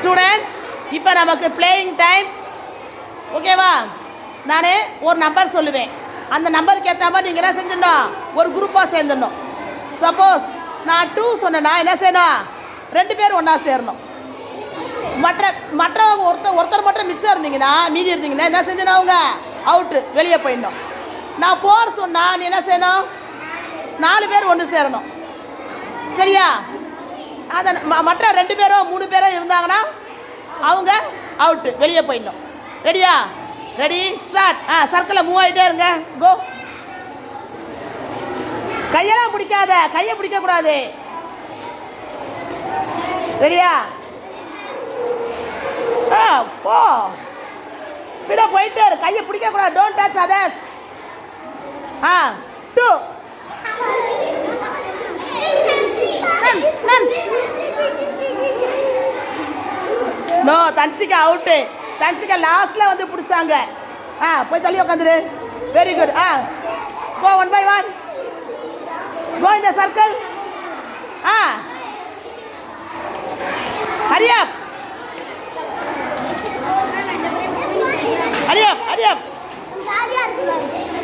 Students இப்போ நமக்கு playing time ஓகேவா நான் ஒரு நம்பர் சொல்லுவேன். அந்த நம்பருக்கு ஏற்ற மாதிரி நீங்கள் என்ன செஞ்சிடணும்? ஒரு குரூப்பாக சேர்ந்துடணும். சப்போஸ் நான் டூ சொன்னேன்னா என்ன செய்யணும்? ரெண்டு பேர் ஒன்றா சேரணும். மற்ற மற்றவங்க ஒருத்தர் ஒருத்தர் மட்டும் மிச்சம் இருந்தீங்கன்னா மீதி இருந்தீங்கன்னா என்ன செஞ்சணும் அவங்க? அவுட்டு வெளியே போயிடணும். நான் ஃபோர் சொன்னால் நீ என்ன செய்யணும்? நாலு பேர் ஒன்று சேரணும். சரியா? அதை ம- மற்ற ரெண்டு பேரோ மூணு பேரோ இருந்தாங்கன்னா அவங்க அவுட்டு வெளியே போயிடணும். ரெடியா ரெடி ஸ்டார்ட் ஆ சர்க்கிளில் மூவ் ஆகிட்டே இருங்க. கோ கையெல்லாம் பிடிக்காத கையை பிடிக்கக்கூடாது. ரெடியா ஆ போ. ஸ்பீடாக போயிட்டே இரு. கையை பிடிக்கக்கூடாது. Don't touch others ah two no Dhanshika out Dhanshika லாஸ்ட்டில் வந்து பிடிச்சாங்க. ஆ போய் தள்ளி உட்காந்துரு very good ah go one by one go இந்த சர்க்கிள் ஆ. ஹரியப் ஹரியப் ஹரியப்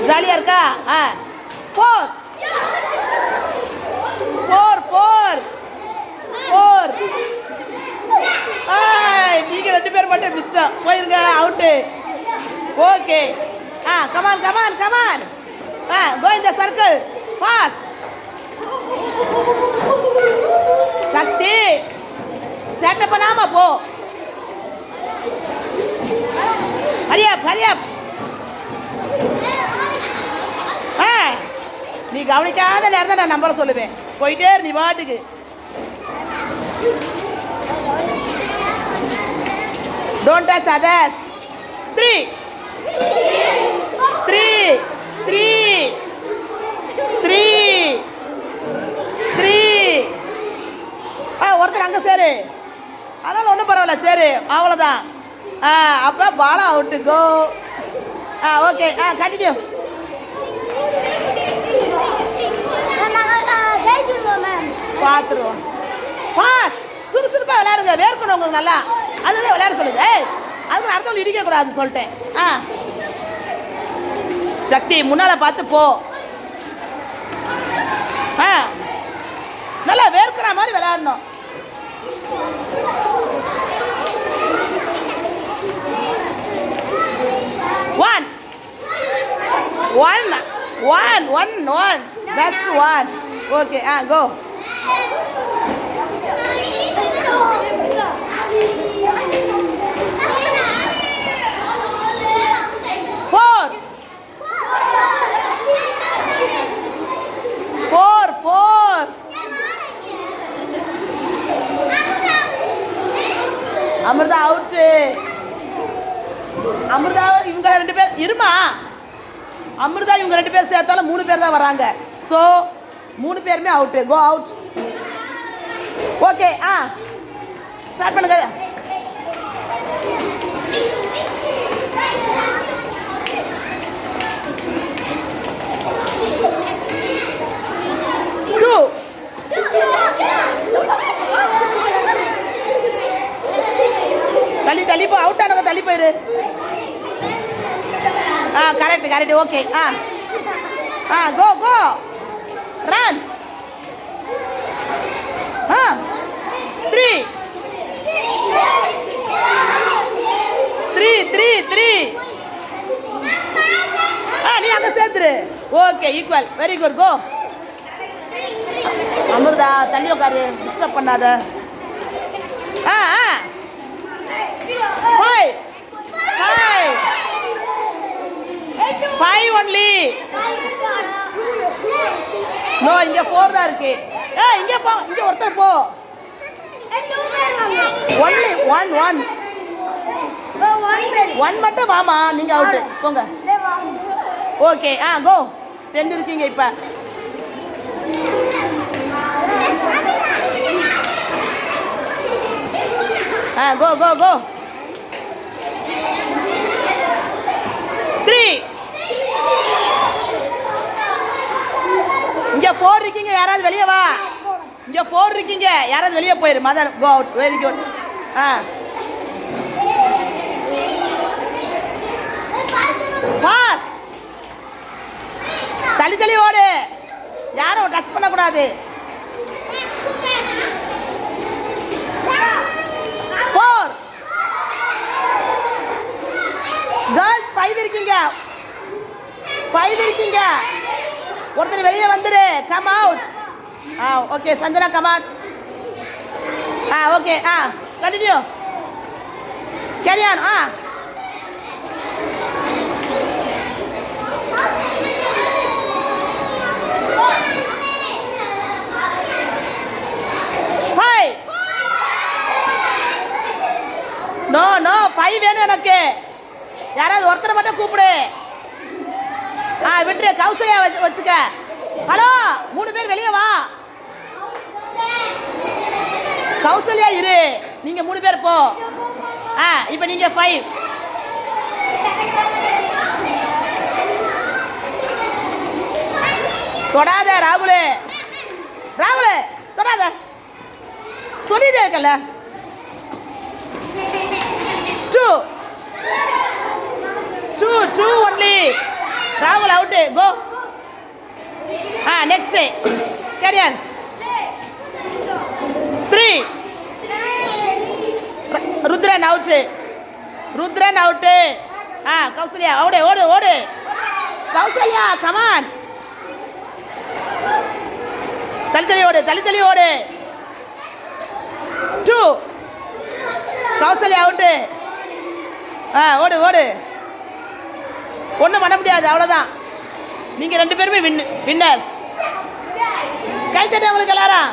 ஜாலியாக இருக்கா ஆ. ஃபோர் ஃபோர் ஃபோர் நீங்கள் ரெண்டு பேர் மட்டும் மிச்சம் போயிருங்க out okay ah come on come on Ah, ஆ in இந்த சர்க்கிள் ஃபாஸ்ட் சக்தி. சேட்டை பண்ணாம போ. ஹரியப் ஹரியப் ஆ. நீ கவனிக்காத நேரம் தான் நான் நம்பரை சொல்லுவேன். போயிட்டே நீ பாட்டுக்கு. Don't touch others three three three three ஆ ஒருத்தர் அங்கே சேரு அதனால் ஒன்றும் பரவாயில்ல சரி அவ்வளோதான் ஆ அப்போ Bala out go ah okay ah continue பார்த்துருவோம். பாஸ் சுறுசுறுப்பாக விளையாடுங்க. வேர்க்கணும் உங்களுக்கு நல்லா. அதுதான் விளையாட சொல்லுங்க. ஏய் அதுக்கு அடுத்தவங்க இடிக்கக்கூடாதுன்னு சொல்லிட்டேன். ஆ. சக்தி முன்னால் பார்த்து போ. ஆ. நல்லா வேர்க்கிற மாதிரி விளையாடணும் one one one one one just one okay ah go four four four Amirtha out Amirtha இவங்க ரெண்டு பேர் இருமா? அமிர்தா இவங்க ரெண்டு பேர் சேர்த்தாலும் மூணு பேர் தான் வராங்க. ஸோ மூணு பேருமே அவுட்டு கோ அவுட் ஓகே ஆ. ஸ்டார்ட் பண்ணுங்க. டூ தள்ளி தள்ளி போ. அவுட் ஆனதை தள்ளி போயிரு. ஆ கரெக்ட் கரெக்ட் ஓகே ஆ. ஆ கோ கோ ரன் ஆ. த்ரீ த்ரீ த்ரீ த்ரீ ஆ நீ அங்கே சேர்த்துரு okay equal very good go Amirtha தள்ளி உட்காரு டிஸ்டர்ப் பண்ணாத. ஆ ஆ. Hi hi five only no இங்கே ஃபோர் தான் இருக்கு. ஏ இங்கே போ இங்க ஒருத்தர் போ. ஒன்லி ஒன் ஒன் ஒன் மட்டும் வாமா நீங்கள் அவுட்டு போங்க. ஓகே ஆ கோ ரெண்டு இருக்கீங்க இப்போ. ஆ கோ கோ கோ ஃபோர் இருக்கீங்க யாராவது வெளியே வா. இங்கே ஃபோர் இருக்கீங்க யாராவது வெளியே போயிரு. Mother go out very good ஆ. ஃபாஸ்ட் தள்ளி தள்ளி ஓடு. யாரும் டச் பண்ணக்கூடாது. ஃபோர் கேர்ள்ஸ் ஃபைவ் இருக்கீங்க. ஃபைவ் இருக்கீங்க. ஒருத்தர் வெளியே வந்துடு come out ah okay Sanjana come on ah okay ah continue carry ah. Five no no five வேணும் எனக்கு. யாராவது ஒருத்தரை மட்டும் கூப்பிடு. விட்டுரு கௌசல்யா வச்சு வச்சுக்க. ஹலோ மூணு பேர் வெளியே வா. கௌசல்யா இரு. நீங்க மூணு பேர் போ. ஆ இப்போ நீங்க ஃபைவ் தொடாத ராகுல். ராகுல் தொடாத. சொல்லிட்டே இருக்கல டூ டூ டூ ஒன்லி ராகுல் out go ah next carry on three Rudran out Rudran out ஆ கௌசல்யா ஓடு ஓடு ஓடு. கௌசல்யா கமான் தள்ளி ஓடு தள்ளி தள்ளி ஓடு. டூ கௌசல்யா அவுட்டு ஆ ஓடு ஓடு. ஒன்றும் பண்ண முடியாது அவ்வளோதான் நீங்கள் ரெண்டு பேருமே வின் வின்னர்ஸ் கை தட்டி உங்களுக்கு எல்லாரும்.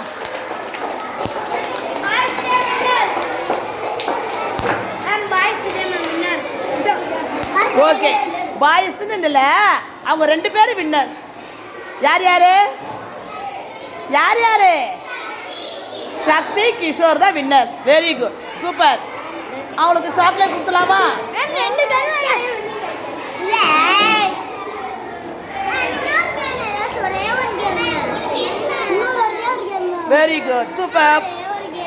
ஓகே பாய்ஸ்ன்னு இல்லை அவங்க ரெண்டு பேரும் வின்னர்ஸ் யார் யார்? யார் யார்? சக்தி கிஷோர் தான் வின்னர்ஸ் வெரி குட் சூப்பர் அவளுக்கு சாக்லேட் கொடுத்துலாமா வெரி குட் சூப்பர்